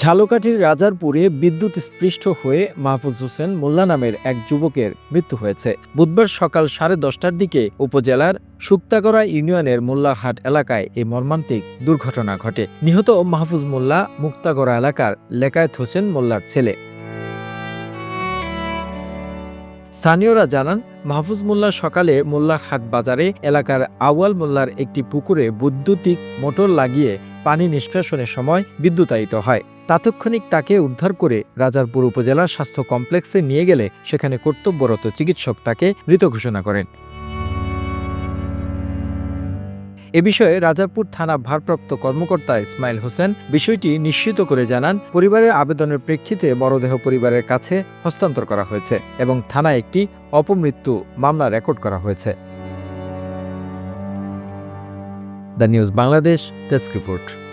ঝালকাঠির রাজারপুরে বিদ্যুৎ স্পৃষ্ট হয়ে মাহফুজ হোসেন মোল্লা নামের এক যুবকের মৃত্যু হয়েছে। বুধবার সকাল সাড়ে দশটার দিকে উপজেলার শুক্তাগড়া ইউনিয়নের মোল্লাহাট এলাকায় এই মর্মান্তিক দুর্ঘটনা ঘটে। নিহত মাহফুজ মোল্লা মুক্তাগড়া এলাকার লেকায়েত হোসেন মোল্লার ছেলে। স্থানীয়রা জানান, মাহফুজ মোল্লা সকালে মোল্লাহাট বাজারে এলাকার আওয়াল মোল্লার একটি পুকুরে বৈদ্যুতিক মোটর লাগিয়ে পানি নিষ্কাশনের সময় বিদ্যুতায়িত হয়। তাৎক্ষণিক তাকে উদ্ধার করে রাজারপুর উপজেলা স্বাস্থ্য কমপ্লেক্সে নিয়ে গেলে সেখানে কর্তব্যরত চিকিৎসক তাকে মৃত ঘোষণা করেন। এ বিষয়ে রাজারপুর থানা ভারপ্রাপ্ত কর্মকর্তা ইসমাইল হোসেন বিষয়টি নিশ্চিত করে জানান, পরিবারের আবেদনের প্রেক্ষিতে মরদেহ পরিবারের কাছে হস্তান্তর করা হয়েছে এবং থানায় একটি অপমৃত্যু মামলা রেকর্ড করা হয়েছে। The news Bangladesh desk report.